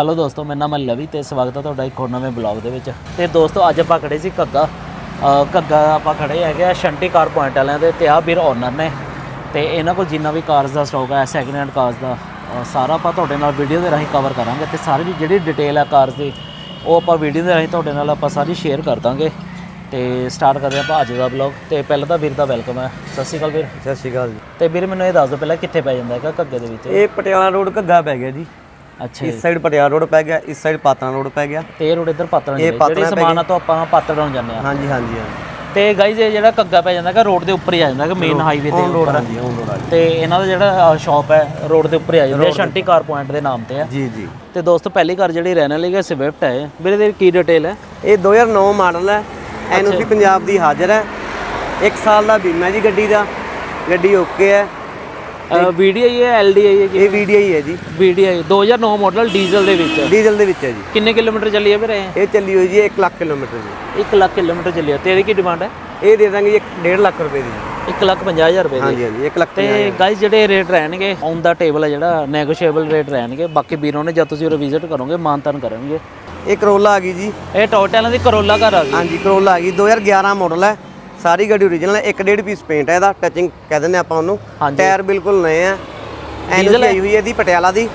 Hello ਦੋਸਤੋ ਮੇਰਾ ਨਾਮ ਹੈ ਲਵੀ ਤੇ ਸਵਾਗਤ ਹੈ ਤੁਹਾਡਾ ਇੱਕ ਹੋਰ ਨਵੇਂ ਬਲੌਗ ਦੇ ਵਿੱਚ। ਤੇ ਦੋਸਤੋ ਅੱਜ ਆਪਾਂ ਖੜੇ ਸੀ ਘੱਗਾ। ਘੱਗਾ ਆਪਾਂ ਖੜੇ ਹੈਗੇ ਆ ਸ਼ੰਟੀ ਕਾਰ ਪੁਆਇੰਟ ਵਾਲਿਆਂ ਦੇ ਤੇ ਆਹ ਵੀਰ ਓਨਰ ਨੇ। ਤੇ ਇਹਨਾਂ ਕੋਲ ਜਿੰਨਾ ਵੀ ਕਾਰਸ ਦਾ ਸਟਾਕ ਹੈ ਸੈਕਿੰਡ ਹੈਂਡ ਕਾਰਸ ਦਾ ਸਾਰਾ ਆਪਾਂ ਤੁਹਾਡੇ ਨਾਲ ਵੀਡੀਓ ਦੇ ਰਾਹੀਂ ਕਵਰ ਕਰਾਂਗੇ ਤੇ ਸਾਰੀ ਦੀ ਜਿਹੜੀ ਡਿਟੇਲ ਹੈ ਕਾਰਸ ਦੀ ਉਹ ਆਪਾਂ ਵੀਡੀਓ ਦੇ ਰਾਹੀਂ ਤੁਹਾਡੇ ਨਾਲ ਆਪਾਂ ਸਾਰੀ ਸ਼ੇਅਰ ਕਰ ਦਾਂਗੇ। ਤੇ ਸਟਾਰਟ ਕਰਦੇ ਆਪਾਂ ਅੱਜ ਦਾ ਬਲੌਗ ਤੇ ਪਹਿਲਾਂ ਤਾਂ ਵੀਰ ਦਾ ਵੈਲਕਮ ਹੈ। ਸਤਿ ਸ਼੍ਰੀ ਅਕਾਲ ਵੀਰ। ਸਤਿ ਸ਼੍ਰੀ ਅਕਾਲ ਜੀ। ਤੇ ਵੀਰ ਮੈਨੂੰ ਇਹ ਦੱਸ ਦਿਓ ਪਹਿਲਾਂ ਕਿੱਥੇ ਪੈ ਜਾਂਦਾ ਹੈਗਾ ਘੱਗੇ ਦੇ ਵਿੱਚ? ਇਹ ਪਟਿਆਲਾ ਰੋਡ ਘੱਗਾ ਪੈ ਗਿਆ ਜੀ। ਅੱਛਾ। ਇਸ ਸਾਈਡ ਪਟਿਆਲਾ ਰੋਡ ਪੈ ਗਿਆ ਇਸ ਸਾਈਡ ਪਾਤਣਾ ਰੋਡ ਪੈ ਗਿਆ। ਤੇ ਇਹ ਰੋਡ ਇੱਧਰ ਦੀ ਪਾਤੜਾਂ ਜਿਹੜੀ ਸਮਾਨ ਤੋਂ ਆਪਾਂ ਪਾਤੜਾਂ ਨੂੰ ਜਾਂਦੇ ਆ। ਹਾਂਜੀ ਹਾਂਜੀ ਹਾਂਜੀ। ਤੇ ਗਾਈਜ਼ ਇਹ ਜਿਹੜਾ ਕੱਗਾ ਪੈ ਜਾਂਦਾ ਹੈਗਾ ਰੋਡ ਦੇ ਉੱਪਰ ਹੀ ਆ ਜਾਂਦਾ ਹੈਗਾ ਮੇਨ ਹਾਈਵੇ ਰੋਡ ਉੱਪਰ। ਹਾਂਜੀ ਔਨ ਰੋਡ ਆ ਤੇ ਇਹਨਾਂ ਦਾ ਜਿਹੜਾ ਸ਼ਾਪ ਹੈ ਰੋਡ ਦੇ ਉੱਪਰ ਹੀ ਆ ਜਾਂਦਾ ਹੈ ਸ਼ੰਟੀ ਕਾਰ ਪੁਆਇੰਟ ਦੇ ਨਾਮ ਤੇ ਆ। ਜੀ ਜੀ। ਤੇ ਦੋਸਤੋ ਪਹਿਲੀ ਕਾਰ ਜਿਹੜੀ ਰਹਿਣ ਵਾਲੀ ਹੈ ਸਵਿਫਟ ਹੈ ਵੀਰੇ ਦੀ ਕੀ ਡਿਟੇਲ ਹੈ? ਇਹ 2009 ਮਾਡਲ ਹੈ। ਐਨਓਸੀ ਪੰਜਾਬ ਦੀ ਹਾਜ਼ਰ ਹੈ। 1 ਸਾਲ ਦਾ ਬੀਮਾ ਜੀ ਗੱਡੀ ਦਾ। ਗੱਡੀ ਓਕੇ ਹੈ। ਵੀਡੀਆਈ ਹੈ ਐਲਡੀਆਈ ਹੈ ਜੀ ਇਹ ਵੀਡੀਆਈ ਹੈ ਜੀ। ਵੀਡੀਆਈ 2009 ਮਾਡਲ ਡੀਜ਼ਲ ਦੇ ਵਿੱਚ। ਡੀਜ਼ਲ ਦੇ ਵਿੱਚ ਹੈ ਜੀ। ਕਿੰਨੇ ਕਿਲੋਮੀਟਰ ਚੱਲੀ ਹੈ ਵੀਰੇ ਇਹ? ਚੱਲੀ ਹੋਈ ਜੀ 1 ਲੱਖ ਕਿਲੋਮੀਟਰ ਜੀ। 1 ਲੱਖ ਕਿਲੋਮੀਟਰ ਚੱਲੀ ਹੈ ਤੇਰੀ ਕੀ ਡਿਮਾਂਡ ਹੈ? ਇਹ ਦੇ ਦਾਂਗੇ ਜੀ 1.5 ਲੱਖ ਰੁਪਏ ਦੀ ਜੀ। 1 ਲੱਖ 50000 ਰੁਪਏ ਦੀ। ਹਾਂਜੀ ਹਾਂਜੀ 1 ਲੱਖ ਤੇ ਗਾਇਸ ਜਿਹੜੇ ਰੇਟ ਰਹਿਣਗੇ ਔਨ ਦਾ ਟੇਬਲ ਹੈ ਜਿਹੜਾ ਨੈਗੋਸ਼ੀਏਬਲ ਰੇਟ ਰਹਿਣਗੇ। ਬਾਕੀ ਵੀਰੋਂ ਨੇ ਜਦ ਤੁਸੀਂ ਉਹ ਵਿਜ਼ਿਟ ਕਰੋਗੇ ਮਾਨਤਨ ਕਰਨਗੇ। ਇਹ ਕਰੋਲਾ ਆ ਗਈ ਜੀ। ਇਹ ਟੋਟਲਾਂ ਦੀ ਕਰੋਲਾ ਘਰ ਆ ਗਈ। ਹਾਂਜੀ ਕਰੋਲਾ ਆ ਗਈ। 2011 ਮਾਡਲ ਹੈ। ਸਾਰੀ ਗੱਡੀ ਓਰੀਜਨਲ ਹੈ ਇੱਕ ਡੇਢ ਪੀਸ ਪੇਂਟ ਹੈ ਇਹਦਾ ਟੱਚਿੰਗ ਕਹਿ ਦਿੰਦੇ ਆਪਾਂ ਉਹਨੂੰ। ਟਾਇਰ ਬਿਲਕੁਲ ਨਏ ਆ। ਐਨਓਸੀ ਆਈ ਹੋਈ ਹੈ ਪਟਿਆਲਾ ਦੀ।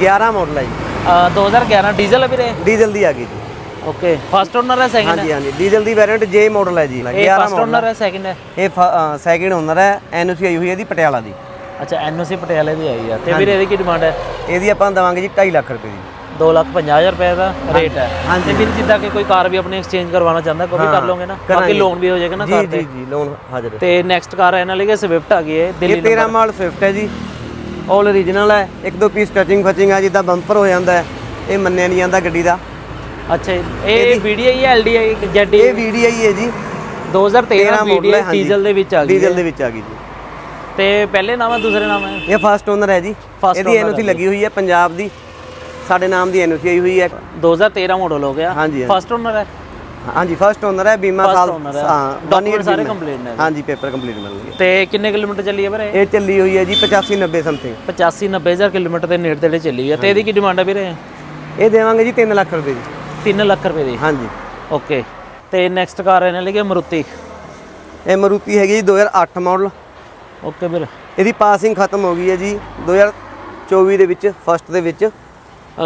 11 ਮਾਡਲ ਹੈ ਜੀ। ਅ, 2011 ਡੀਜ਼ਲ ਹੈ ਵੀਰੇ? ਡੀਜ਼ਲ ਦੀ ਆ ਗਈ ਜੀ। ਓਕੇ ਫਸਟ ਓਨਰ ਹੈ ਸੈਕਿੰਡ ਹਾਂਜੀ ਹਾਂਜੀ ਡੀਜ਼ਲ ਦੀ ਵੈਰੀਐਂਟ ਜੇ ਮਾਡਲ ਹੈ ਜੀ। ਇਹ 11 ਫਸਟ ਓਨਰ ਹੈ ਸੈਕਿੰਡ ਹੈ? ਇਹ ਸੈਕਿੰਡ ਓਨਰ ਹੈ ਐਨਓਸੀ ਆਈ ਹੋਈ ਹੈ ਪਟਿਆਲਾ ਦੀ। ਅੱਛਾ ਐਨਓਸੀ ਪਟਿਆਲੇ ਦੀ ਆਈ ਆ। ਤੇ ਵੀਰੇ ਇਹਦੀ ਕੀ ਡਿਮਾਂਡ ਹੈ? ਇਹਦੀ ਆਪਾਂ ਦਵਾਂਗੇ ਜੀ 2.5 ਲੱਖ ਰੁਪਏ ਦੀ। 2 ਲੱਖ 50000 ਰੁਪਏ ਦਾ ਰੇਟ ਹੈ। ਹਾਂਜੀ। ਤੇ ਵੀਰ ਜਿੱਦਾਂ ਕਿ ਕੋਈ ਕਾਰ ਵੀ ਆਪਣੀ ਐਕਸਚੇਂਜ ਕਰਵਾਉਣਾ ਚਾਹੁੰਦਾ ਕੋਈ ਵੀ ਕਰ ਲਓਗੇ ਨਾ ਬਾਕੀ। ਲੋਨ ਵੀ ਹੋ ਜਾਏਗਾ ਨਾ ਜੀ ਕਾਰ ਜੀ ਤੇ। ਜੀ ਲੋਨ ਹਾਜ਼ਰ ਤੇ ਨੈਕਸਟ ਕਾਰ ਇਹਨਾਂ ਲਈ ਸਵਿਫਟ ਆ ਗਈ ਹੈ ਇਹ ਦਿੱਲੀ 13 ਮਾਡਲ ਸਵਿਫਟ ਹੈ ਜੀ। ਆਲ ਓਰੀਜਨਲ ਹੈ। ਇੱਕ ਦੋ ਪੀਸ ਟੱਚਿੰਗ ਫਚਿੰਗ ਆ ਜਿੱਦਾਂ ਬੰਪਰ ਹੋ ਜਾਂਦਾ ਹੈ। ਇਹ ਮੰਨਿਆ ਨਹੀਂ ਜਾਂਦਾ ਗੱਡੀ ਦਾ। ਅੱਛਾ ਜੀ। ਇਹ ਵੀਡੀਆਈ ਹੈ ਐਲਡੀਆਈ ਜੈਡੀ ਇਹ ਵੀਡੀਆਈ ਹੈ ਜੀ। 2013 ਮਾਡਲ ਹੈ ਵੀਡੀਆਈ ਹਾਂਜੀ। ਡੀਜ਼ਲ ਦੇ ਵਿੱਚ ਆ ਗਈ ਡੀਜ਼ਲ। ਦੇ ਵਿੱਚ ਆ ਗਈ ਜੀ। ਤੇ ਪਹਿਲੇ ਨਾਮ ਹੈ ਦੂਸਰੇ ਨਾਮ ਹੈ? ਇਹ ਫਸਟ ਓਨਰ ਹੈ ਜੀ। ਇਹਦੀ ਐਨਓਸੀ ਲੱਗੀ ਹੋਈ ਹੈ ਪੰਜਾਬ ਦੀ। ਸਾਡੇ ਨਾਮ ਦੀ ਐਨਓਸੀ ਆਈ ਹੋਈ ਹੈ। 2013 ਮਾਡਲ ਹੋ ਗਿਆ। ਹਾਂਜੀ, ਹਾਂਜੀ। ਫਸਟ ਓਨਰ ਹੈ। ਹਾਂਜੀ ਫਸਟ ਓਨਰ ਹੈ ਬੀਮਾ First ਸਾਲ owner ਹੈ। ਹਾਂ ਸਾਰੇ ਹੈ। complete ਨੇ। ਹਾਂਜੀ ਪੇਪਰ ਕੰਪਲੀਟ ਮਿਲ ਗਏ ਤੇ ਕਿੰਨੇ ਕਿਲੋਮੀਟਰ ਚੱਲੀ ਹੈ ਵੀਰੇ? ਇਹ ਚੱਲੀ ਹੋਈ ਹੈ ਜੀ 85 90 ਸਮਥਿੰਗ 85 90000 ਕਿਲੋਮੀਟਰ ਦੇ ਨੇੜੇ ਤੇੜੇ ਚੱਲੀ ਹੈ। ਤੇ ਇਹਦੀ ਕੀ ਡਿਮਾਂਡ ਹੈ ਵੀਰੇ? ਇਹ ਦੇਵਾਂਗੇ ਜੀ 3 ਲੱਖ ਰੁਪਏ ਦੀ। 3 ਲੱਖ ਰੁਪਏ ਦੀ? ਹਾਂਜੀ। ਓਕੇ ਤੇ ਨੈਕਸਟ ਕਾਰ ਇਹਨਾਂ ਲਈ ਮਰੂਤੀ। ਇਹ ਮਰੂਤੀ ਹੈਗੀ ਜੀ 2008 ਮਾਡਲ ਓਕੇ ਵੀਰ। ਇਹਦੀ ਪਾਸਿੰਗ ਖਤਮ ਹੋ ਗਈ ਹੈ ਜੀ 2024 ਦੇ ਵਿੱਚ ਫਸਟ ਦੇ ਵਿੱਚ।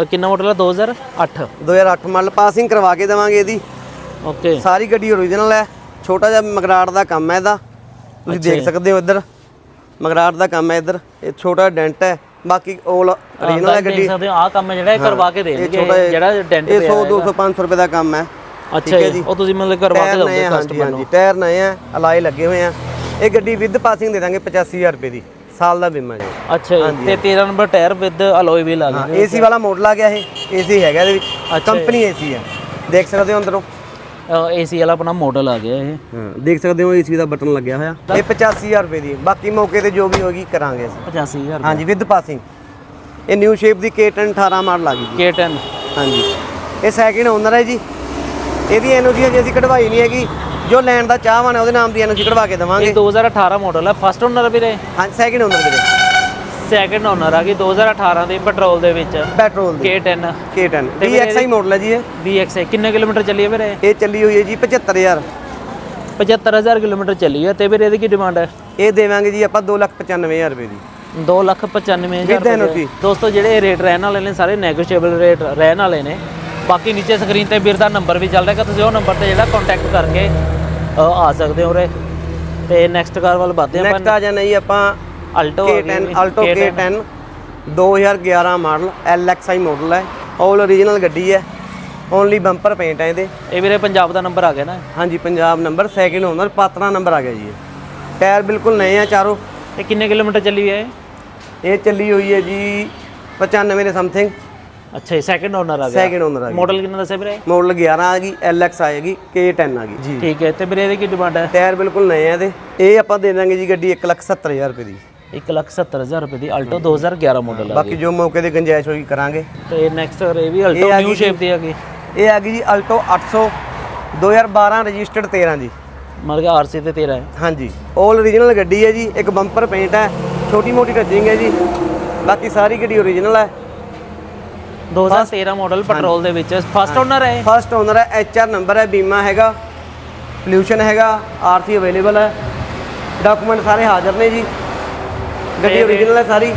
ਕਿੰਨਾ ਮਾਡਲ ਹੈ 2008 2008 ਮਾਡਲ ਪਾਸਿੰਗ ਕਰਵਾ ਕੇ ਦੇਵਾਂਗੇ ਇਹਦੀ। ਓਕੇ ਸਾਰੀ ਗੱਡੀ ਓਰੀਜਨਲ ਹੈ। ਛੋਟਾ ਜਿਹਾ ਮਗਰਾੜ ਦਾ ਕੰਮ ਹੈ ਇਹਦਾ। ਤੁਸੀਂ ਦੇਖ ਸਕਦੇ ਹੋ ਇੱਧਰ। ਮਗਰਾੜ ਦਾ ਕੰਮ ਹੈ ਇੱਧਰ। ਇਹ ਛੋਟਾ ਡੈਂਟ ਹੈ। ਬਾਕੀ 올 ਓਰੀਜਨਲ ਹੈ ਦੇਖ ਗੱਡੀ। ਸਕਦੇ ਹੋ ਆਹ ਕੰਮ ਜਿਹੜਾ ਇਹ ਕਰਵਾ ਕੇ ਇਹ ਦੇਣਗੇ ਛੋਟਾ ਜਿਹੜਾ ਡੈਂਟ ਇਹ ਪਿਆ 100 200 500 ਰੁਪਏ ਦਾ ਕੰਮ ਹੈ। ਅੱਛਾ ਜੀ। ਉਹ ਤੁਸੀਂ ਮਤਲਬ ਕਰਵਾ ਕੇ ਟਾਇਰ ਨਏ ਦੋਗੇ ਆ, ਹਾਂਜੀ ਕਸਟਮਰ ਨੂੰ। ਹਾਂਜੀ ਟਾਇਰ ਨਏ ਆ ਅਲਾਈ ਲੱਗੇ ਹੋਏ ਆ। ਇਹ ਗੱਡੀ ਵਿਦ ਪਾਸਿੰਗ ਦੇ ਦਾਂਗੇ 85000 ਰੁਪਏ ਦੀ। ਸਾਲ ਦਾ ਬੀਮਾ ਜੀ। ਅੱਛਾ ਜੀ ਤੇ 13 number tyre with alloy wheel ਆ ਗਏ ਏਸੀ ਵਾਲਾ ਮਾਡਲ ਆ ਗਿਆ ਇਹ। ਏਸੀ ਹੈਗਾ ਇਹਦੇ ਵਿੱਚ। ਕੰਪਨੀ ਏਸੀ ਹੈ ਦੇਖ ਸਕਦੇ ਹੋ ਅੰਦਰੋਂ। ਏਸੀ ਵਾਲਾ ਆਪਣਾ ਮਾਡਲ ਆ ਗਿਆ ਇਹ। ਹਾਂ ਦੇਖ ਸਕਦੇ ਹੋ ਏਸੀ ਦਾ ਬਟਨ ਲੱਗਿਆ ਹੋਇਆ। ਇਹ 85000 ਰੁਪਏ ਦੀ ਬਾਕੀ ਮੌਕੇ ਤੇ ਜੋ ਵੀ ਹੋਗੀ ਕਰਾਂਗੇ ਅਸੀਂ। 85000 ਹਾਂਜੀ ਵਿਦ ਪਾਸਿੰਗ ਇਹ ਨਿਊ ਸ਼ੇਪ ਦੀ K10 18 ਮਾਡਲ ਆ ਗਈ ਜੀ। K10 ਹਾਂਜੀ। ਇਹ ਸੈਕਿੰਡ ਓਨਰ ਹੈ ਜੀ। ਇਹਦੀ ਐਨਓਸੀ ਅਜੇ ਅਸੀਂ ਕਢਵਾਈ ਨਹੀਂ ਹੈਗੀ। ਜੋ ਲੈਣ ਦਾ ਚਾਹਵਾਨ ਹੈ ਉਹਦੇ ਨਾਮ ਦੀ ਐਨਓਸੀ ਕਢਵਾ ਕੇ ਇਹ ਦੇਵਾਂਗੇ 2018 ਮਾਡਲ ਹੈ ਫਸਟ ਓਨਰ ਵੀਰੇ। ਹਾਂਜੀ ਸੈਕਿੰਡ ਓਨਰ ਵੀਰੇ। ਸੈਕਿੰਡ ਓਨਰ ਆ ਗਈ 2018 ਦੀ ਪੈਟਰੋਲ ਦੇ ਵਿੱਚ। ਪੈਟਰੋਲ ਦੀ। K10 K10 VXI ਮਾਡਲ ਹੈ ਜੀ ਇਹ। VXA ਕਿੰਨੇ ਕਿਲੋਮੀਟਰ ਚੱਲੀ ਹੈ ਵੀਰੇ? ਇਹ ਚੱਲੀ ਹੋਈ ਹੈ ਜੀ 75000 75000 ਕਿਲੋਮੀਟਰ ਚੱਲੀ ਹੈ ਤੇ ਵੀਰੇ ਇਹਦੀ ਕੀ ਡਿਮਾਂਡ ਹੈ ਇਹ ਦੇਵਾਂਗੇ ਜੀ ਆਪਾਂ 295000 ਰੁਪਏ ਦੀ। 295000 With NOC ਦੋਸਤੋ ਜਿਹੜੇ ਇਹ ਰੇਟ ਰਹਿਣ ਵਾਲੇ ਨੇ ਸਾਰੇ ਨੈਗੋਸ਼ੀਏਬਲ ਰੇਟ ਰਹਿਣ ਵਾਲੇ ਨੇ। ਬਾਕੀ ਨੀਚੇ ਸਕਰੀਨ ਤੇ ਵੀਰ ਦਾ ਨੰਬਰ ਵੀ ਚੱਲ ਰਿਹਾ ਤੁਸੀਂ ਉਹ ਨੰਬਰ ਤੇ ਜਿਹੜਾ ਕੰਟੈਕਟ ਕਰਕੇ ਆ ਸਕਦੇ ਹੋ ਉਰੇ। ਤੇ ਨੈਕਸਟ ਕਾਰ ਵੱਲ ਵਧਦੇ ਹਾਂ ਨੈਕਸਟ ਆ ਜਾਣਾ ਜੀ ਆਪਾਂ ਆਪਾਂ Alto K10 Alto K10 2011 model LXI model ਹੈ। ਆਲ ਓਰੀਜਨਲ ਗੱਡੀ ਹੈ। ਓਨਲੀ ਬੰਪਰ ਪੇਂਟ ਹੈ ਇਹਦੇ। ਇਹ ਵੀਰੇ ਪੰਜਾਬ ਦਾ ਨੰਬਰ ਆ ਗਿਆ ਨਾ। ਹਾਂਜੀ Punjab number second owner Patran number ਆ ਗਿਆ ਜੀ ਟਾਇਰ ਬਿਲਕੁਲ ਨਏ ਆ ਚਾਰੋਂ। ਇਹ ਕਿੰਨੇ ਕਿਲੋਮੀਟਰ ਚੱਲੀ ਹੈ? ਇਹ? ਚੱਲੀ ਹੋਈ ਹੈ ਜੀ 95 ਦੇ ਸਮਥਿੰਗ ਅੱਛਾ ਇਹ ਸੈਕਿੰਡ ਓਨਰ ਆ ਗਿਆ। ਸੈਕਿੰਡ ਓਨਰ ਆ ਗਈ ਮਾਡਲ ਕਿੰਨਾ ਦੱਸਿਆ ਵੀਰੇ? ਮਾਡਲ 11 ਆ ਗਈ LX ਆਏਗੀ K10 ਆ ਗਈ। ਜੀ। ਠੀਕ ਹੈ ਤੇ ਵੀਰੇ ਇਹਦੀ ਕੀ ਡਿਮਾਂਡ ਹੈ? ਟਾਇਰ ਬਿਲਕੁਲ ਨਏ ਆ ਇਹਦੇ। ਇਹ ਆਪਾਂ ਦੇ ਦਾਂਗੇ ਜੀ ਗੱਡੀ 170000 ਰੁਪਏ ਦੀ। 170000 ਰੁਪਏ ਦੀ ਅਲਟੋ 2011 ਮਾਡਲ ਆ ਬਾਕੀ ਜੋ ਮੌਕੇ ਤੇ ਗੁੰਜਾਇਸ਼ ਹੋਈ ਕਰਾਂਗੇ। ਤੇ ਨੈਕਸਟ ਇਹ ਵੀ ਅਲਟੋ ਇਹ ਆ ਨਿਊ ਗਈ ਸ਼ੇਪ ਦੀ ਆ ਗਈ। ਇਹ ਆ ਗਈ ਜੀ ਅਲਟੋ 800 2012 ਰਜਿਸਟਰਡ 13 ਜੀ ਮਤਲਬ ਕਿ ਆਰਸੀ ਤੇ ਤੇਰਾ ਹੈ। ਹਾਂਜੀ। 올 ਓਰੀਜਨਲ ਗੱਡੀ ਹੈ ਜੀ ਇੱਕ ਬੰਪਰ ਪੇਂਟ ਹੈ ਛੋਟੀ ਮੋਟੀ ਟੱਚਿੰਗ ਹੈ ਜੀ। ਬਾਕੀ ਸਾਰੀ ਗੱਡੀ ਓਰੀਜਨਲ ਹੈ। 2013 ਮਾਡਲ ਪੈਟਰੋਲ ਦੇ ਵਿੱਚ। ਫਸਟ ਓਨਰ ਹੈ ਫਸਟ ਓਨਰ ਹੈ ਐਚ ਆਰ ਨੰਬਰ ਹੈ ਬੀਮਾ ਹੈਗਾ ਪੋਲਿਊਸ਼ਨ ਹੈਗਾ ਆਰਸੀ ਅਵੇਲੇਬਲ ਹੈ। ਡਾਕੂਮੈਂਟ ਸਾਰੇ ਹਾਜ਼ਰ ਨੇ ਜੀ। ਗੱਡੀ ਓਰੀਜਨਲ ਹੈ ਸਾਰੀ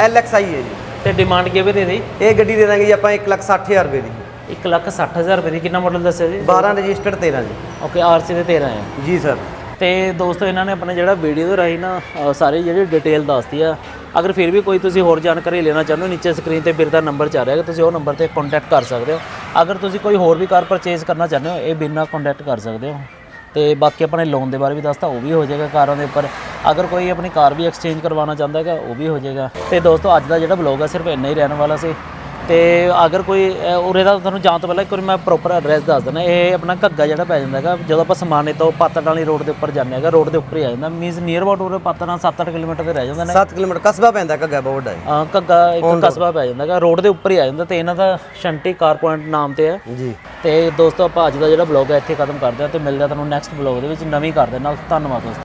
ਐਲ ਐਕਸ ਆਈ ਹੈ ਜੀ। ਤੇ ਡਿਮਾਂਡ ਕਿਵੇਂ ਦੇ ਦੀ? ਇਹ ਗੱਡੀ ਦੇ ਦਾਂਗੇ ਜੀ ਆਪਾਂ 1,60,000 ਰੁਪਏ ਦੀ। 1 ਲੱਖ 60000 ਰੁਪਏ ਦੀ। ਕਿੰਨਾ ਮਾਡਲ ਦੱਸਿਆ ਜੀ? 12 ਰਜਿਸਟਰਡ 13 ਜੀ। ਓਕੇ ਆਰਸੀ ਦੇ 13 ਹੈ। ਜੀ ਸਰ ਤੇ ਦੋਸਤੋ ਇਹਨਾਂ ਨੇ ਆਪਣੇ ਜਿਹੜਾ ਵੀਡੀਓ ਦੇ ਰਾਹੀਂ ਨਾ ਸਾਰੀ ਜਿਹੜੀ ਡਿਟੇਲ ਦੱਸਤੀ ਆ। ਅਗਰ ਫਿਰ ਵੀ ਕੋਈ ਤੁਸੀਂ ਹੋਰ ਜਾਣਕਾਰੀ ਲੈਣਾ ਚਾਹੁੰਦੇ ਹੋ, ਨੀਚੇ ਸਕਰੀਨ ਤੇ ਵੀਰ ਦਾ ਨੰਬਰ ਚੱਲ ਰਿਹਾ ਹੈ, ਤੁਸੀਂ ਉਹ ਨੰਬਰ ਤੇ ਕੰਟੈਕਟ ਕਰ ਸਕਦੇ ਹੋ। ਅਗਰ ਤੁਸੀਂ ਕੋਈ ਹੋਰ ਵੀ ਕਾਰ ਪਰਚੇਜ਼ ਕਰਨਾ ਚਾਹੁੰਦੇ ਹੋ, ਇਹ ਬਿਨਾਂ ਕੰਟੈਕਟ ਕਰ ਸਕਦੇ ਹੋ। ਤੇ ਬਾਕੀ ਆਪਣੇ ਲੋਨ ਦੇ ਬਾਰੇ ਵੀ ਦੱਸਤਾ, ਉਹ ਵੀ ਹੋ ਜਾਏਗਾ ਕਾਰਾਂ ਦੇ ਉੱਪਰ। ਅਗਰ ਕੋਈ ਆਪਣੀ ਕਾਰ ਵੀ ਐਕਸਚੇਂਜ ਕਰਵਾਉਣਾ ਚਾਹੁੰਦਾ ਹੈਗਾ, ਉਹ ਵੀ ਹੋ ਜਾਏਗਾ। ਤੇ ਦੋਸਤੋ, ਅੱਜ ਦਾ ਜਿਹੜਾ ਬਲੌਗ ਹੈ, ਸਿਰਫ ਇੰਨਾ ਹੀ ਰਹਿਣ ਵਾਲਾ ਸੀ। ਤੇ ਅਗਰ ਕੋਈ ਅ, ਉਰੇ ਦਾ ਤੁਹਾਨੂੰ ਜਾਣ ਤੋਂ ਪਹਿਲਾਂ ਇੱਕ ਵਾਰੀ ਮੈਂ ਪ੍ਰੋਪਰ ਐਡਰੈਸ ਦੱਸ ਦਿੰਦਾ ਇਹ ਆਪਣਾ ਘੱਗਾ ਜਿਹੜਾ ਪੈ ਜਾਂਦਾ ਹੈਗਾ ਜਦੋਂ ਆਪਾਂ ਸਮਾਨੇ ਤੋਂ ਪਾਤੜ ਵਾਲੀ ਰੋਡ ਦੇ ਉੱਪਰ ਜਾਂਦੇ ਹੈਗਾ ਰੋਡ ਦੇ ਉੱਪਰ ਹੀ ਆ ਜਾਂਦਾ ਮੀਨਸ ਨੀਅਰ ਅਬਾਊਟ ਉਰੇ ਪਾਤੜ ਨਾਲ 7-8 ਕਿਲੋਮੀਟਰ ਤੇ ਰਹਿ ਜਾਂਦੇ ਨੇ। 7 ਕਿਲੋਮੀਟਰ ਕਸਬਾ ਪੈਂਦਾ ਘੱਗਾ ਬਹੁਤ ਵੱਡਾ ਹੈ ਅ, ਘੱਗਾ ਇੱਕ ਕਸਬਾ ਪੈ ਜਾਂਦਾ ਹੈਗਾ ਰੋਡ ਦੇ ਉੱਪਰ ਹੀ ਆ ਜਾਂਦਾ ਤੇ ਇਹਨਾਂ ਦਾ ਸ਼ੰਟੀ ਕਾਰ ਪੁਆਇੰਟ ਨਾਮ ਤੇ ਹੈ ਜੀ। ਤੇ ਦੋਸਤੋ ਆਪਾਂ ਅੱਜ ਦਾ ਜਿਹੜਾ ਬਲੌਗ ਹੈ ਇੱਥੇ ਖਤਮ ਕਰਦੇ ਹਾਂ ਤੇ ਮਿਲਦੇ ਹਾਂ ਤੁਹਾਨੂੰ ਨੈਕਸਟ ਬਲੌਗ ਦੇ ਵਿੱਚ। ਨਵੀਂ ਕਾਰ ਦੇ ਨਾਲ ਧੰਨਵਾਦ ਦੋਸਤੋ।